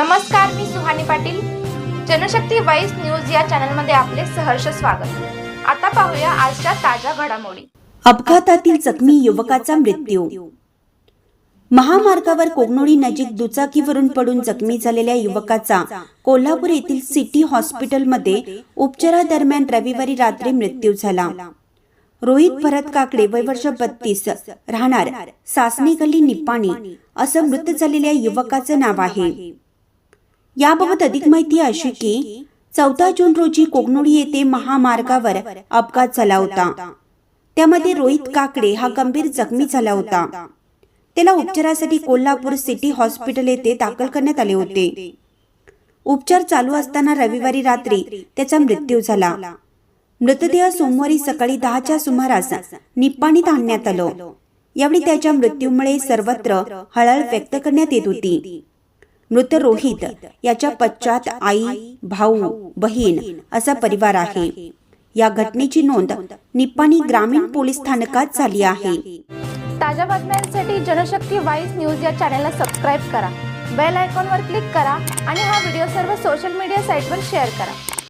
नमस्कार मी Suhani Patil. Janshakti voice news या चॅनलमध्ये आपले सहर्ष स्वागत. आता पाहूया आजच्या ताज्या घडामोडी. अपघातातील जखमी युवकाचा मृत्यू. महामार्गावर कोगनोळी नजीक दुचाकीवरून पडून जखमी झालेल्या युवकाचा कोल्हापूर येथील सिटी हॉस्पिटलमध्ये उपचारादरम्यान रविवारी रात्री मृत्यू झाला. रोहित भरत काकडे वय वर्ष बत्तीस राहणार सासनी गल्ली निप्पाणी असं मृत झालेल्या युवकाचं नाव आहे. याबाबत अधिक माहिती अशी की चौदा जून रोजी कोगनोळी येथे महामार्गावर अपघात झाला होता. त्यामध्ये रोहित काकडे हा गंभीर जखमी झाला होता. त्याला उपचारासाठी कोल्हापूर सिटी हॉस्पिटल येथे दाखल करण्यात आले होते. उपचार चालू असताना रविवारी रात्री त्याचा मृत्यू झाला. मृतदेह सोमवारी सकाळी दहाच्या सुमारास निप्पाणीत आणण्यात आलं. यावेळी त्याच्या मृत्यूमुळे सर्वत्र हळहळ व्यक्त करण्यात येत होती. मृत रोहित याच्या पश्चात आई भाऊ बहीण असा परिवार आहे. या घटनेची नोंद निप्पाणी ग्रामीण पोलीस स्थानकात झाली आहे. ताज्या बातम्यांसाठी जनशक्ती वाईस न्यूज या चॅनलला सबस्क्राईब करा. बेल आयकॉनवर क्लिक करा आणि हा व्हिडिओ सर्व सोशल मीडिया साईटवर शेअर करा.